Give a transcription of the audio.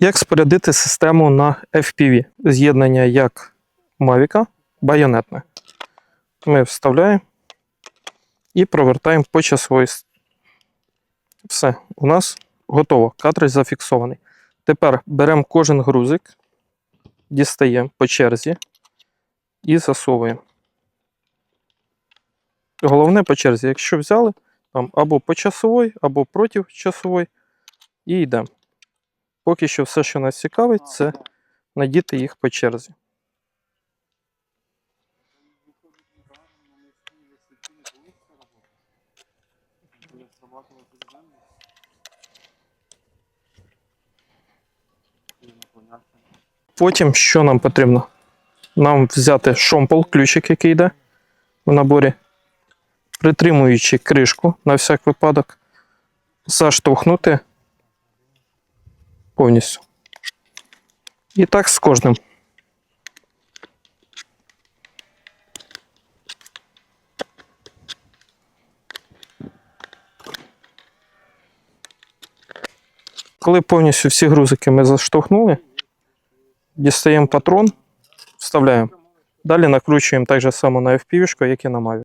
Як спорядити систему на FPV? З'єднання як Mavic, байонетне. Ми вставляємо і провертаємо по часовій. Все, у нас готово. Картридж зафіксований. Тепер беремо кожен грузик, дістаємо по черзі і засовуємо. Головне по черзі, якщо взяли, там або по часовій, або проти часової, і йдемо. Поки що все, що нас цікавить, це надіти їх по черзі. Потім що нам потрібно? Нам взяти шомпол, ключик, який йде в наборі, притримуючи кришку на всяк випадок, заштовхнути повністю. І так з кожним. Коли повністю всі грузики ми заштовхнули, дістаємо патрон, вставляємо. Далі накручуємо так же само на FPV, як і на Mavic.